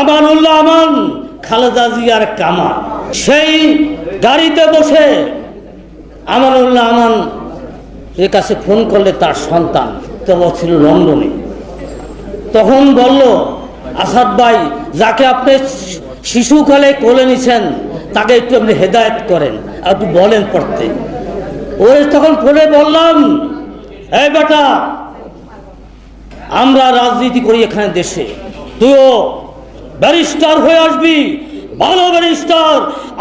আমানুল্লাহ আমান, খালেদা জিয়ার কামাল। সেই গাড়িতে বসে আমানুল্লাহ আমান এর কাছে ফোন করলে তার সন্তান তখন ছিল লন্ডনে। তখন বলল, আসাদ ভাই, যাকে আপনি শিশুকালে কোলে নিছেন, তাকে একটু আপনি হেদায়ত করেন, আর একটু বলেন পড়তে। ওই তখন ফোনে বললাম, এই বেটা, আমরা রাজনীতি করি এখানে দেশে। তুইও ব্যারিস্টার হয়ে আসবি। ভালো ব্যারিস্টার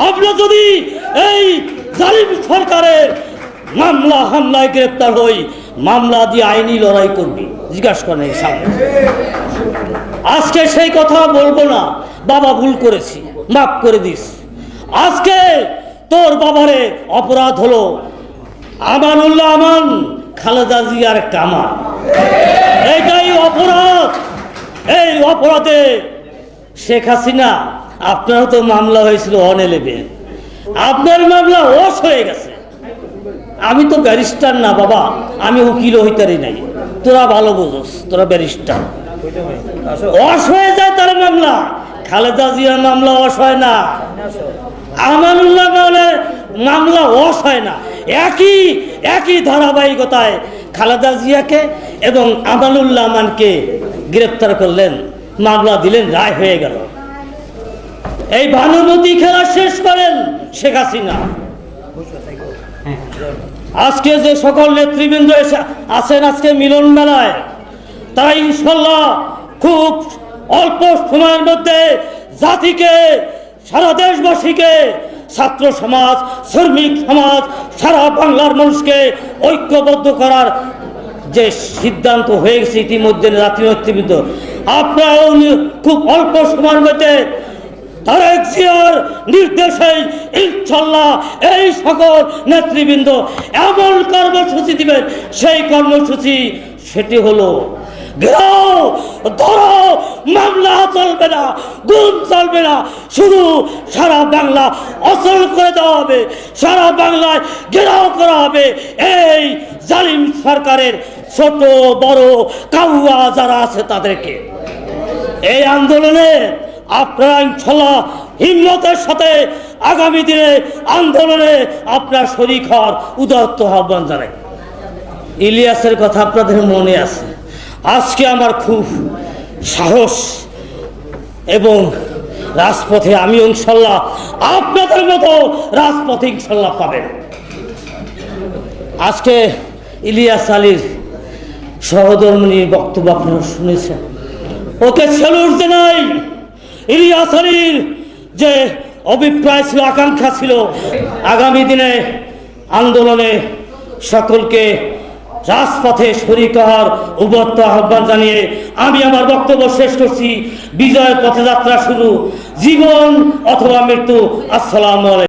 আমরা যদি এই জালিম সরকারের মামলা, হামলায় গ্রেপ্তার হই, মামলা দিয়ে আইনি লড়াই করবি। জিজ্ঞাসা করেন সামনে। আজকে সেই কথা বলব না, বাবা ভুল করেছি, মাফ করে দিস। আজকে তোর বাবারে অপরাধ হলো আমানুল্লাহ আমান, খালেদা জিয়ার কামান এটাই অপরাধ। এই অপরাধে শেখ হাসিনা, আপনারও তো মামলা হয়েছিল অনেলেবে আপনার মামলা ওস হয়ে গেছে। আমি তো ব্যারিস্টার না বাবা, আমি উকিল হইতারি নাই। তোরা ভালো বোঝস, তোরা ব্যারিস্টার অস হয়ে যায় তার মামলা। খালেদা জিয়ার মামলা অস হয় না। আমানুল্লাহ মানে মামলা অস হয় না। একই একই ধারাবাহিকতায় খালেদা জিয়াকে এবং আমানুল্লাহ মানকে গ্রেপ্তার করলেন। মামলা দিলেন, রায় হয়ে গেল। এই ভানুমতি খেলা শেষ করেন শেখ হাসিনা। আজকে যে সকল নেতৃবৃন্দ এসে আছেন আজকে মিলন মেলায়, তারা ইনশাল্লাহ খুব অল্প সময়ের মধ্যে জাতিকে, সারা দেশবাসীকে, ছাত্র সমাজ, শ্রমিক সমাজ, সারা বাংলার মানুষকে ঐক্যবদ্ধ করার যে সিদ্ধান্ত হয়ে গেছে ইতিমধ্যে জাতীয় নেতৃবৃন্দ খুব অল্প সময়ের মধ্যে নির্দেশে ইনশাল্লাহ এই সকল নেতৃবৃন্দ এমন কর্মসূচি দিবেন, সেই কর্মসূচি, সেটি হলো ধরো মামলা শুধু সারা বাংলা অচল করে দেওয়া হবে, সারা বাংলায় ঘেরাও করা হবে, এই জালিম সরকারের ছোট, বড়, কাউয়া যারা আছে তাদেরকে। এই আন্দোলনে আপনারা ইনশাল্লাহ হিম্মতের সাথে আগামী দিনে আন্দোলনে আপনার শরিক হওয়ার উদাত্ত আহ্বান জানাই। ইলিয়াসের কথা আপনাদের মনে আছে। আজকে আমার খুব সাহস এবং রাজপথে আমি ইনশাল্লাহ আপনাদের মতো রাজপথে ইনশাল্লাহ পাবেন। আজকে ইলিয়াস আলীর সহধর্মিনীর বক্তব্য আপনারা শুনেছেন। ওকে স্যালুট জানাই ইলিয়াস আলীর যে অভিপ্রায় ছিল, আকাঙ্ক্ষা ছিল, আগামী দিনে আন্দোলনে সকলকে রাজপথে শরিক হওয়ার আহ্বান জানিয়ে আমি আমার বক্তব্য শেষ করছি। বিজয় পথযাত্রা শুরু। জীবন অথবা মৃত্যু। আসসালামু আলাইকুম।